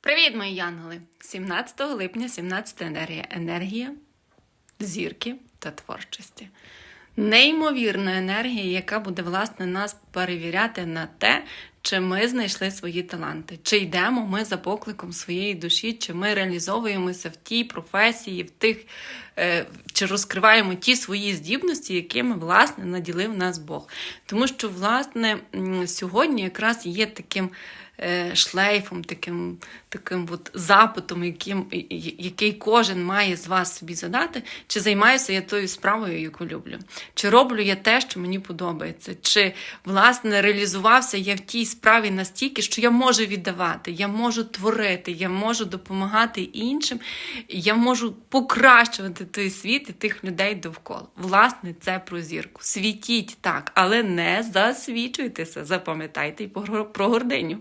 Привіт, мої янголи! 17 липня, 17 енергія. Енергія зірки та творчості. Неймовірна енергія, яка буде власне нас перевіряти на те, чи ми знайшли свої таланти, чи йдемо ми за покликом своєї душі, чи ми реалізовуємося в тій професії, в тих, е, чи розкриваємо ті свої здібності, якими власне наділив нас Бог. Тому що, власне, сьогодні якраз є таким е, шлейфом, таким, таким от запитом, яким, який кожен має з вас собі задати, чи займаюся я тою справою, яку люблю, чи роблю я те, що мені подобається, чи власне реалізувався я в тій справі настільки, що я можу віддавати, я можу творити, я можу допомагати іншим, я можу покращувати той світ і тих людей довкола. Власне, це про зірку. Світіть так, але не засвічуйтеся, запам'ятайте про гординю.